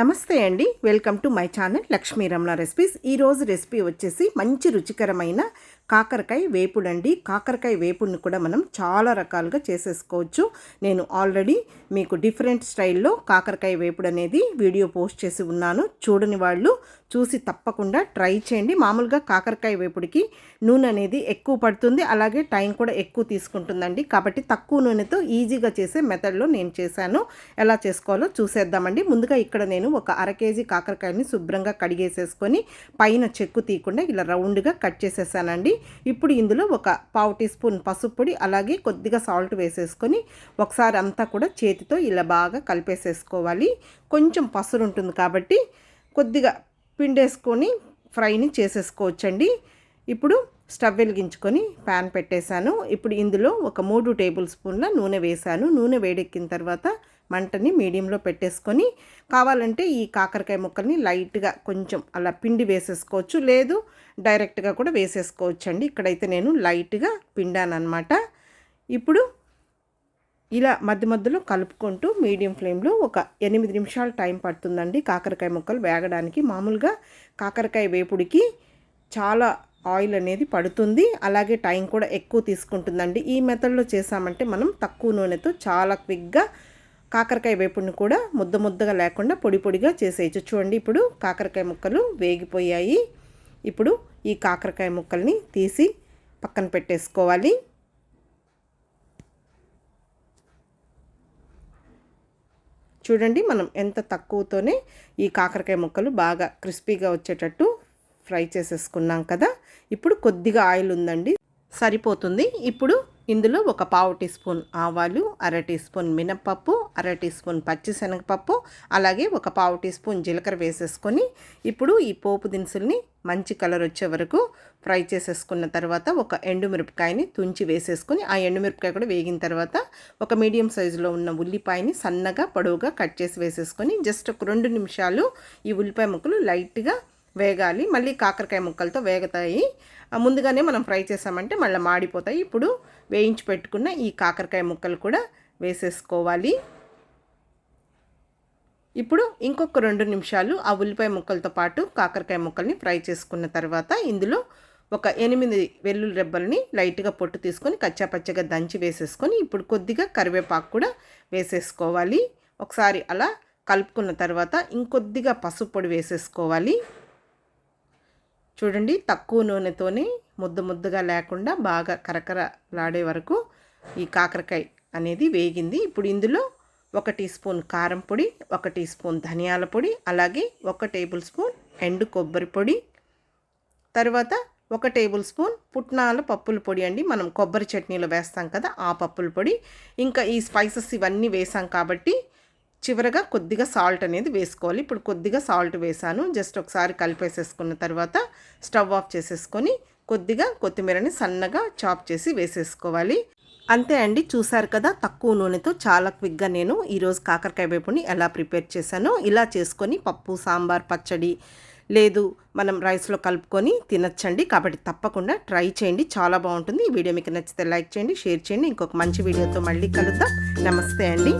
నమస్తే అండి. Welcome to my channel Lakshmi Ramana recipes. ఈరోజు రెసిపీ వచ్చేసి మంచి రుచికరమైన కాకరకాయ వేపుడు అండి కాకరకాయ వేపుడిని కూడా మనం చాలా రకాలుగా చేసేసుకోవచ్చు. నేను ఆల్రెడీ మీకు డిఫరెంట్ స్టైల్లో కాకరకాయ వేపుడు అనేది వీడియో పోస్ట్ చేసి ఉన్నాను. చూడని వాళ్ళు చూసి తప్పకుండా ట్రై చేయండి. మామూలుగా కాకరకాయ వేపుడికి నూనె అనేది ఎక్కువ పడుతుంది. అలాగే టైం కూడా ఎక్కువ తీసుకుంటుందండి. కాబట్టి తక్కువ నూనెతో ఈజీగా చేసే మెథడ్లో నేను చేశాను. ఎలా చేసుకోవాలో చూసేద్దామండి. ముందుగా ఇక్కడ నేను నేను ఒక అర కేజీ కాకరకాయని శుభ్రంగా కడిగేసేసుకొని పైన చెక్కు తీయకుండా ఇలా రౌండ్గా కట్ చేసేసానండి. ఇప్పుడు ఇందులో ఒక పావు టీ స్పూన్ పసుపు పొడి అలాగే కొద్దిగా సాల్ట్ వేసేసుకొని ఒకసారి అంతా కూడా చేతితో ఇలా బాగా కలిపేసేసుకోవాలి. కొంచెం పసురు ఉంటుంది కాబట్టి కొద్దిగా పిండేసుకొని ఫ్రైని చేసేసుకోవచ్చండి. ఇప్పుడు స్టవ్ వెలిగించుకొని ప్యాన్ పెట్టేశాను. ఇప్పుడు ఇందులో ఒక మూడు టేబుల్ స్పూన్ల నూనె వేశాను. నూనె వేడెక్కిన తర్వాత మంటని మీడియంలో పెట్టేసుకొని కావాలంటే ఈ కాకరకాయ ముక్కల్ని లైట్గా కొంచెం అలా పిండి వేసేసుకోవచ్చు. లేదు డైరెక్ట్గా కూడా వేసేసుకోవచ్చు అండి ఇక్కడైతే నేను లైట్గా పిండాననమాట ఇప్పుడు ఇలా మధ్య మధ్యలో కలుపుకుంటూ మీడియం ఫ్లేమ్లో ఒక ఎనిమిది నిమిషాలు టైం పడుతుందండి. కాకరకాయ ముక్కలు వేగడానికి మామూలుగా కాకరకాయ వేపుడికి చాలా ఆయిల్ అనేది పడుతుంది. అలాగే టైం కూడా ఎక్కువ తీసుకుంటుందండి. ఈ మెథడ్లో చేసామంటే మనం తక్కువ నూనెతో చాలా క్విక్గా కాకరకాయ వేపుడిని కూడా ముద్ద ముద్దగా లేకుండా పొడి పొడిగా చేసేయచ్చు. చూడండి ఇప్పుడు కాకరకాయ ముక్కలు వేగిపోయాయి. ఇప్పుడు ఈ కాకరకాయ ముక్కల్ని తీసి పక్కన పెట్టేసుకోవాలి. చూడండి మనం ఎంత తక్కువతోనే ఈ కాకరకాయ ముక్కలు బాగా క్రిస్పీగా వచ్చేటట్టు ఫ్రై చేసేసుకున్నాం కదా. ఇప్పుడు కొద్దిగా ఆయిల్ ఉందండి. సరిపోతుంది. ఇప్పుడు ఇందులో ఒక పావు టీ స్పూన్ ఆవాలు అర టీ స్పూన్ మినప్పప్పు అర టీ స్పూన్ పచ్చిశనగపప్పు అలాగే ఒక పావు టీ స్పూన్ జీలకర్ర వేసేసుకొని ఇప్పుడు ఈ పోపు దినుసుల్ని మంచి కలర్ వచ్చే వరకు ఫ్రై చేసేసుకున్న తర్వాత ఒక ఎండుమిరపకాయని తుంచి వేసేసుకొని ఆ ఎండుమిరపకాయ కూడా వేగిన తర్వాత ఒక మీడియం సైజులో ఉన్న ఉల్లిపాయని సన్నగా పొడవుగా కట్ చేసి వేసేసుకొని జస్ట్ ఒక రెండు నిమిషాలు ఈ ఉల్లిపాయ ముక్కలు లైట్గా వేగాలి. మళ్ళీ కాకరకాయ ముక్కలతో వేగుతాయి. ముందుగానే మనం ఫ్రై చేసామంటే మళ్ళీ మాడిపోతాయి. ఇప్పుడు వేయించి పెట్టుకున్న ఈ కాకరకాయ ముక్కలు కూడా వేసేసుకోవాలి. ఇప్పుడు ఇంకొక రెండు నిమిషాలు ఆ ఉల్లిపాయ ముక్కలతో పాటు కాకరకాయ ముక్కల్ని ఫ్రై చేసుకున్న తర్వాత ఇందులో ఒక ఎనిమిది వెల్లుల్లి రెబ్బల్ని లైట్గా పొట్టు తీసుకొని కచ్చాపచ్చగా దంచి వేసేసుకొని ఇప్పుడు కొద్దిగా కరివేపాకు కూడా వేసేసుకోవాలి. ఒకసారి అలా కలుపుకున్న తర్వాత ఇంకొద్దిగా పసుపు పొడి వేసేసుకోవాలి. చూడండి తక్కువ నూనెతోనే ముద్ద ముద్దగా లేకుండా బాగా కరకరలాడే వరకు ఈ కాకరకాయ అనేది వేగింది. ఇప్పుడు ఇందులో ఒక టీ స్పూన్ కారం పొడి ఒక టీ స్పూన్ ధనియాల పొడి అలాగే ఒక టేబుల్ స్పూన్ ఎండు కొబ్బరి పొడి తర్వాత ఒక టేబుల్ స్పూన్ పుట్నాల పప్పుల పొడి అండి. మనం కొబ్బరి చట్నీలో వేస్తాం కదా ఆ పప్పుల పొడి. ఇంకా ఈ స్పైసెస్ ఇవన్నీ వేసాం కాబట్టి చివరగా కొద్దిగా సాల్ట్ అనేది వేసుకోవాలి. ఇప్పుడు కొద్దిగా సాల్ట్ వేసాను. జస్ట్ ఒకసారి కలిపేసేసుకున్న తర్వాత స్టవ్ ఆఫ్ చేసేసుకొని కొద్దిగా కొత్తిమీరని సన్నగా చాప్ చేసి వేసేసుకోవాలి. అంతే అండి. చూసారు కదా తక్కువ నూనెతో చాలా క్విక్గా నేను ఈరోజు కాకరకాయ వేపుని ఎలా ప్రిపేర్ చేశానో. ఇలా చేసుకొని పప్పు సాంబార్ పచ్చడి లేదు మనం రైస్లో కలుపుకొని తినచ్చండి. కాబట్టి తప్పకుండా ట్రై చేయండి. చాలా బాగుంటుంది. ఈ వీడియో మీకు నచ్చితే లైక్ చేయండి షేర్ చేయండి. ఇంకొక మంచి వీడియోతో మళ్ళీ కలుద్దాం. నమస్తే అండి.